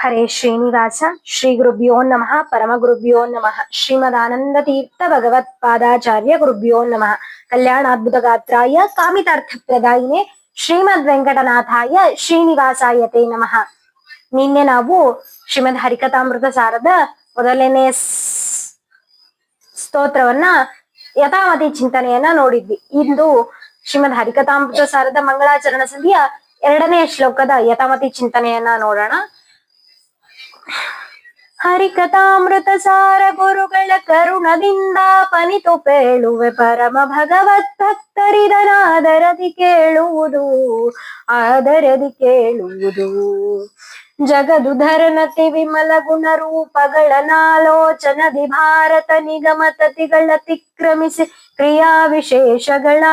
ಹರೇ ಶ್ರೀನಿವಾಸ, ಶ್ರೀ ಗುರುಭ್ಯೋ ನಮಃ, ಪರಮ ಗುರುಭ್ಯೋ ನಮಃ ಶ್ರೀಮದಾನಂದ ತೀರ್ಥ ಭಗವತ್ಪಾದಾಚಾರ್ಯ ಗುರುಭ್ಯೋ ನಮಃ. ಕಲ್ಯಾಣಾದ್ಭುತ ಗಾತ್ರಾಯ ಕಾಮಿತಾರ್ಥ ಪ್ರದಾಯಿನೇ ಶ್ರೀಮದ್ ವೆಂಕಟನಾಥಾಯ ಶ್ರೀನಿವಾಸಾಯತೆ ನಮಃ. ನಿನ್ನೆ ನಾವು ಶ್ರೀಮದ್ ಹರಿಕಥಾಮೃತ ಸಾರದ ಮೊದಲನೇ ಸ್ತೋತ್ರವನ್ನ ಯಥಾಮತಿ ಚಿಂತನೆಯನ್ನ ನೋಡಿದ್ವಿ. ಇಂದು ಶ್ರೀಮದ್ ಹರಿಕಥಾಮೃತ ಸಾರದ ಮಂಗಳಾಚರಣ ಸಂಧಿಯ ಎರಡನೇ ಶ್ಲೋಕದ ಯಥಾಮತಿ ಚಿಂತನೆಯನ್ನ ನೋಡೋಣ. ಹರಿಕಥಾಮೃತ ಸಾರ ಗುರುಗಳ ಕರುಣದಿಂದ ಪನಿತು ಪೇಳುವೆ ಪರಮ ಭಗವತ್ ಭಕ್ತರಿದನಾದರದಿ ಕೇಳುವುದು, ಆದರದಿ ಕೇಳುವುದು. ಜಗದುಧರನತಿ ವಿಮಲ ಗುಣರೂಪಗಳ ನಾಲೋಚನದಿ ಭಾರತ ನಿಗಮ ತತಿಗಳ ತಿಕ್ರಮಿಸಿ ಕ್ರಿಯಾ ವಿಶೇಷಗಳ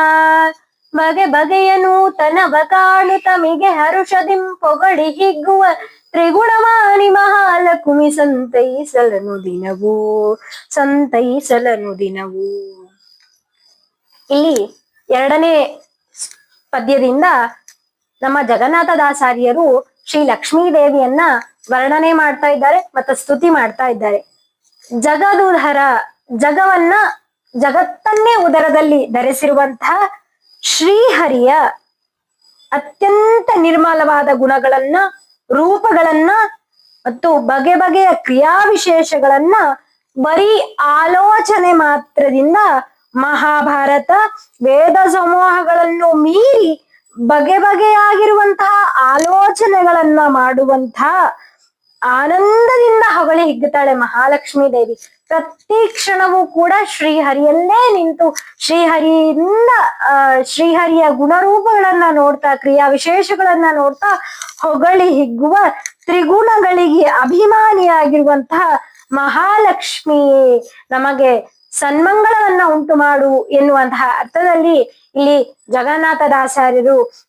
ಬಗೆ ಬಗೆಯ ನೂತನವ ಕಾಣು ತಮಿಗೆ ಹರುಷದಿಂ ಪೊಗಳಿ ಹಿಗ್ಗುವ ತ್ರಿಗುಣಮಾನಿ ಮಹಾಲಕುಮಿ ಸಂತೈಸಲನು ದಿನವೂ ಸಂತೈಸಲನು ದಿನವೂ. ಇಲ್ಲಿ ಎರಡನೇ ಪದ್ಯದಿಂದ ನಮ್ಮ ಜಗನ್ನಾಥದಾಚಾರ್ಯರು ಶ್ರೀ ಲಕ್ಷ್ಮೀ ದೇವಿಯನ್ನ ವರ್ಣನೆ ಮಾಡ್ತಾ ಇದ್ದಾರೆ ಮತ್ತು ಸ್ತುತಿ ಮಾಡ್ತಾ ಇದ್ದಾರೆ. ಜಗದುಧರ ಜಗವನ್ನ ಜಗತ್ತನ್ನೇ ಉದರದಲ್ಲಿ ಧರಿಸಿರುವಂತಹ ಶ್ರೀಹರಿಯ ಅತ್ಯಂತ ನಿರ್ಮಲವಾದ ಗುಣಗಳನ್ನ, ರೂಪಗಳನ್ನ ಮತ್ತು ಬಗೆ ಬಗೆಯ ಕ್ರಿಯಾವಿಶೇಷಗಳನ್ನ ಬರೀ ಆಲೋಚನೆ ಮಾತ್ರದಿಂದ ಮಹಾಭಾರತ, ವೇದ ಸಮೂಹಗಳನ್ನು ಮೀರಿ ಬಗೆ ಬಗೆಯಾಗಿರುವಂತಹ ಆಲೋಚನೆಗಳನ್ನ ಮಾಡುವಂತಹ ಆನಂದದಿಂದ ಹೊಗಳಿ ಹಿಗ್ಗುತ್ತಾಳೆ ಮಹಾಲಕ್ಷ್ಮೀ ದೇವಿ. ಪ್ರತಿ ಕ್ಷಣವೂ ಕೂಡ ಶ್ರೀಹರಿಯಲ್ಲೇ ನಿಂತು ಶ್ರೀಹರಿಯಿಂದ, ಆ, ಶ್ರೀಹರಿಯ ಗುಣರೂಪಗಳನ್ನ ನೋಡ್ತಾ, ಕ್ರಿಯಾ ವಿಶೇಷಗಳನ್ನ ನೋಡ್ತಾ ಹೊಗಳಿ ಹಿಗ್ಗುವ ತ್ರಿಗುಣಗಳಿಗೆ ಅಭಿಮಾನಿಯಾಗಿರುವಂತಹ ಮಹಾಲಕ್ಷ್ಮಿ ನಮಗೆ ಸನ್ಮಂಗಳವನ್ನ ಉಂಟು ಮಾಡು ಎನ್ನುವಂತಹ ಅರ್ಥದಲ್ಲಿ ಇಲ್ಲಿ ಜಗನ್ನಾಥದಾಚಾರ್ಯರು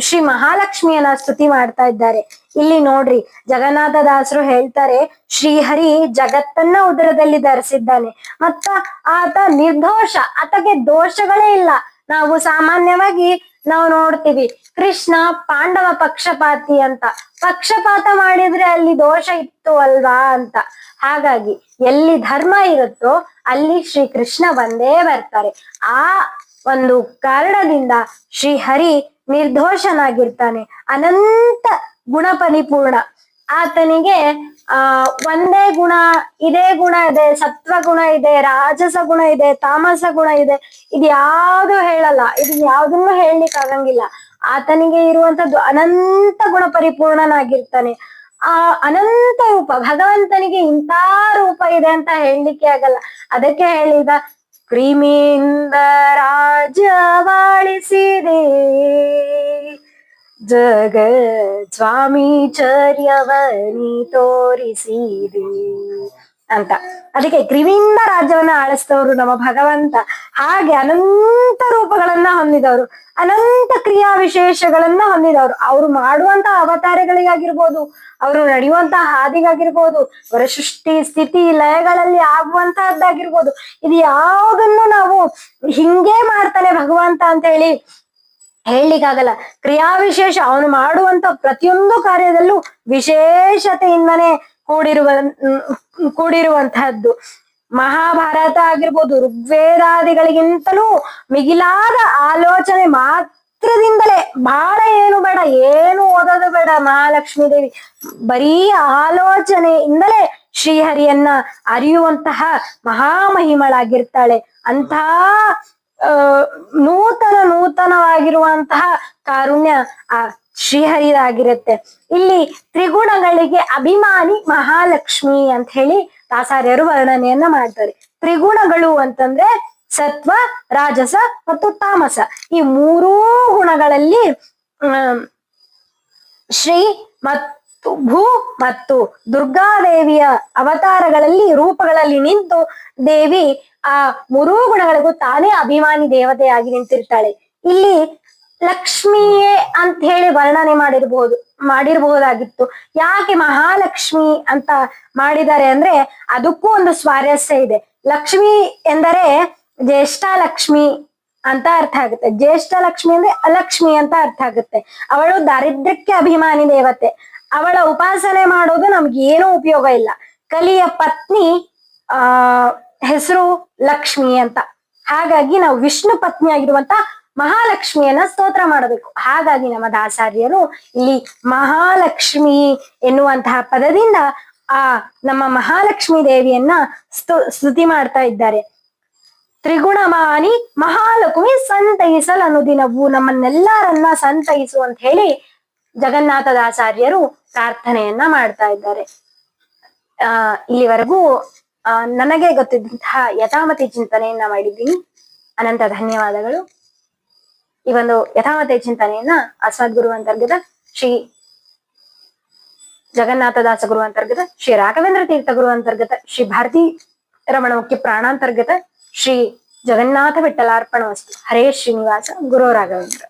ಶ್ರೀ ಮಹಾಲಕ್ಷ್ಮಿಯನ್ನ ಸ್ತುತಿ ಮಾಡ್ತಾ ಇದ್ದಾರೆ. ಇಲ್ಲಿ ನೋಡ್ರಿ, ಜಗನ್ನಾಥ ದಾಸರು ಹೇಳ್ತಾರೆ, ಶ್ರೀಹರಿ ಜಗತ್ತನ್ನ ಉದರದಲ್ಲಿ ಧರಿಸಿದ್ದಾನೆ. ಮತ್ತ ಆತ ನಿರ್ದೋಷ, ಆತಗೆ ದೋಷಗಳೇ ಇಲ್ಲ. ನಾವು ಸಾಮಾನ್ಯವಾಗಿ ನಾವು ನೋಡ್ತೀವಿ, ಕೃಷ್ಣ ಪಾಂಡವ ಪಕ್ಷಪಾತಿ ಅಂತ. ಪಕ್ಷಪಾತ ಮಾಡಿದ್ರೆ ಅಲ್ಲಿ ದೋಷ ಇತ್ತು ಅಲ್ವಾ ಅಂತ. ಹಾಗಾಗಿ ಎಲ್ಲಿ ಧರ್ಮ ಇರುತ್ತೋ ಅಲ್ಲಿ ಶ್ರೀ ಕೃಷ್ಣ ಬಂದೇ ಬರ್ತಾರೆ. ಆ ಒಂದು ಕಾರಣದಿಂದ ಶ್ರೀಹರಿ ನಿರ್ದೋಷನಾಗಿರ್ತಾನೆ. ಅನಂತ ಗುಣ ಪರಿಪೂರ್ಣ. ಆತನಿಗೆ, ಆ, ಒಂದೇ ಗುಣ, ಇದೇ ಗುಣ ಇದೆ, ಸತ್ವ ಗುಣ ಇದೆ, ರಾಜಸ ಗುಣ ಇದೆ, ತಾಮಸ ಗುಣ ಇದೆ. ಇದು ಯಾವುದು ಹೇಳಲ್ಲ. ಇದು ಯಾವ್ದನ್ನು ಹೇಳಲಿಕ್ಕೆ ಆಗಂಗಿಲ್ಲ. ಆತನಿಗೆ ಇರುವಂತದ್ದು ಅನಂತ ಗುಣ ಪರಿಪೂರ್ಣನಾಗಿರ್ತಾನೆ. ಆ ಅನಂತ ರೂಪ, ಭಗವಂತನಿಗೆ ಇಂಥ ರೂಪ ಇದೆ ಅಂತ ಹೇಳಲಿಕ್ಕೆ ಆಗಲ್ಲ. ಅದಕ್ಕೆ ಹೇಳಿದ, ಕ್ರಿಮಿಯಿಂದ ರಾಜವಾಳಿಸಿದೆ ಜಗ ಸ್ವಾಮೀಚರ್ಯವನಿ ತೋರಿಸಿದೆ ಅಂತ. ಅದಕ್ಕೆ ತ್ರಿವಿಂದ ರಾಜ್ಯವನ್ನ ಆಳಿಸಿದವರು ನಮ್ಮ ಭಗವಂತ. ಹಾಗೆ ಅನಂತ ರೂಪಗಳನ್ನ ಹೊಂದಿದವರು. ಅನಂತ ಕ್ರಿಯಾ ವಿಶೇಷಗಳನ್ನ ಹೊಂದಿದವರು. ಅವರು ಮಾಡುವಂತ ಅವತಾರಗಳಿಗಾಗಿರ್ಬೋದು, ಅವರು ನಡೆಯುವಂತಹ ಹಾದಿಗಾಗಿರ್ಬೋದು, ಅವರ ಸೃಷ್ಟಿ, ಸ್ಥಿತಿ, ಲಯಗಳಲ್ಲಿ ಆಗುವಂತಹದ್ದಾಗಿರ್ಬೋದು. ಇದು ಯಾವುದನ್ನು ನಾವು ಹಿಂಗೆ ಮಾಡ್ತಾನೆ ಭಗವಂತ ಅಂತ ಹೇಳಿ ಹೇಳಲಿಕ್ಕಾಗಲ್ಲ. ಕ್ರಿಯಾವಿಶೇಷ ಅವನು ಮಾಡುವಂತ ಪ್ರತಿಯೊಂದು ಕಾರ್ಯದಲ್ಲೂ ವಿಶೇಷತೆಯಿಂದನೇ ಕೂಡಿರುವ, ಕೂಡಿರುವಂತಹದ್ದು. ಮಹಾಭಾರತ ಆಗಿರ್ಬೋದು, ಋಗ್ವೇದಾದಿಗಳಿಗಿಂತಲೂ ಮಿಗಿಲಾದ ಆಲೋಚನೆ ಮಾತ್ರದಿಂದಲೇ ಬಹಳ ಏನು ಬೇಡ, ಏನು ಓದೋದು ಬೇಡ ಮಹಾಲಕ್ಷ್ಮೀ ದೇವಿ. ಬರೀ ಆಲೋಚನೆಯಿಂದಲೇ ಶ್ರೀಹರಿಯನ್ನ ಅರಿಯುವಂತಹ ಮಹಾಮಹಿಮಳಾಗಿರ್ತಾಳೆ. ಅಂತಹ ಆ ನೂತನ ನೂತನವಾಗಿರುವಂತಹ ಕಾರುಣ್ಯ ಆ ಶ್ರೀಹರಿದಾಗಿರುತ್ತೆ. ಇಲ್ಲಿ ತ್ರಿಗುಣಗಳಿಗೆ ಅಭಿಮಾನಿ ಮಹಾಲಕ್ಷ್ಮಿ ಅಂತ ಹೇಳಿ ದಾಸಾರ್ಯರು ವರ್ಣನೆಯನ್ನ ಮಾಡ್ತಾರೆ. ತ್ರಿಗುಣಗಳು ಅಂತಂದ್ರೆ ಸತ್ವ, ರಾಜಸ ಮತ್ತು ತಾಮಸ. ಈ ಮೂರೂ ಗುಣಗಳಲ್ಲಿ ಶ್ರೀ ಮತ್ತು ಭೂ ಮತ್ತು ದುರ್ಗಾದೇವಿಯ ಅವತಾರಗಳಲ್ಲಿ ರೂಪಗಳಲ್ಲಿ ನಿಂತು ದೇವಿ ಆ ಮೂರೂ ಗುಣಗಳಿಗೂ ತಾನೇ ಅಭಿಮಾನಿ ದೇವತೆಯಾಗಿ ನಿಂತಿರ್ತಾಳೆ. ಇಲ್ಲಿ ಲಕ್ಷ್ಮಿಯೇ ಅಂತ ಹೇಳಿ ವರ್ಣನೆ ಮಾಡಿರ್ಬಹುದು ಮಾಡಿರಬಹುದಾಗಿತ್ತು ಯಾಕೆ ಮಹಾಲಕ್ಷ್ಮಿ ಅಂತ ಮಾಡಿದ್ದಾರೆ ಅಂದ್ರೆ ಅದಕ್ಕೂ ಒಂದು ಸ್ವಾರಸ್ಯ ಇದೆ. ಲಕ್ಷ್ಮಿ ಎಂದರೆ ಜ್ಯೇಷ್ಠ ಲಕ್ಷ್ಮಿ ಅಂತ ಅರ್ಥ ಆಗುತ್ತೆ. ಜ್ಯೇಷ್ಠ ಲಕ್ಷ್ಮಿ ಅಂದ್ರೆ ಅಲಕ್ಷ್ಮಿ ಅಂತ ಅರ್ಥ ಆಗುತ್ತೆ. ಅವಳು ದಾರಿದ್ರ್ಯಕ್ಕೆ ಅಭಿಮಾನಿ ದೇವತೆ. ಅವಳ ಉಪಾಸನೆ ಮಾಡೋದು ನಮ್ಗೆ ಏನೂ ಉಪಯೋಗ ಇಲ್ಲ. ಕಲಿಯ ಪತ್ನಿ, ಆ, ಹೆಸರು ಲಕ್ಷ್ಮಿ ಅಂತ. ಹಾಗಾಗಿ ನಾವು ವಿಷ್ಣು ಪತ್ನಿ ಆಗಿರುವಂತ ಮಹಾಲಕ್ಷ್ಮಿಯನ್ನ ಸ್ತೋತ್ರ ಮಾಡಬೇಕು. ಹಾಗಾಗಿ ನಮ್ಮ ದಾಸಾರ್ಯರು ಇಲ್ಲಿ ಮಹಾಲಕ್ಷ್ಮಿ ಎನ್ನುವಂತಹ ಪದದಿಂದ ಆ ನಮ್ಮ ಮಹಾಲಕ್ಷ್ಮಿ ದೇವಿಯನ್ನ ಸ್ತು, ಸ್ತುತಿ ಮಾಡ್ತಾ ಇದ್ದಾರೆ. ತ್ರಿಗುಣಮಾನಿ ಮಹಾಲಕ್ಷ್ಮಿ ಸಂತೈಸಲ್ ಅನುದಿನವು ನಮ್ಮನ್ನೆಲ್ಲರನ್ನ ಸಂತೈಸು ಅಂತ ಹೇಳಿ ಜಗನ್ನಾಥದಾಚಾರ್ಯರು ಪ್ರಾರ್ಥನೆಯನ್ನ ಮಾಡ್ತಾ ಇದ್ದಾರೆ. ಆ, ಇಲ್ಲಿವರೆಗೂ, ಆ, ನನಗೆ ಗೊತ್ತಿದ್ದಂತಹ ಯಥಾಮತಿ ಚಿಂತನೆಯನ್ನ ಮಾಡಿದ್ದೀನಿ. ಅನಂತ ಧನ್ಯವಾದಗಳು. ಈ ಒಂದು ಯಥಾಮತಿ ಚಿಂತನೆಯನ್ನ ಅಸ್ಮದ್ ಗುರು ಅಂತರ್ಗತ ಶ್ರೀ ಜಗನ್ನಾಥದಾಸ ಗುರು ಅಂತರ್ಗತ ಶ್ರೀ ರಾಘವೇಂದ್ರ ತೀರ್ಥ ಗುರು ಅಂತರ್ಗತ ಶ್ರೀ ಭಾರತಿ ರಮಣ ಮುಖ್ಯ ಪ್ರಾಣಾಂತರ್ಗತ ಶ್ರೀ ಜಗನ್ನಾಥ ವಿಠಲಾರ್ಪಣ ವಸ್ತು ಹರೇ ಶ್ರೀನಿವಾಸ, ಗುರು ರಾಘವೇಂದ್ರ.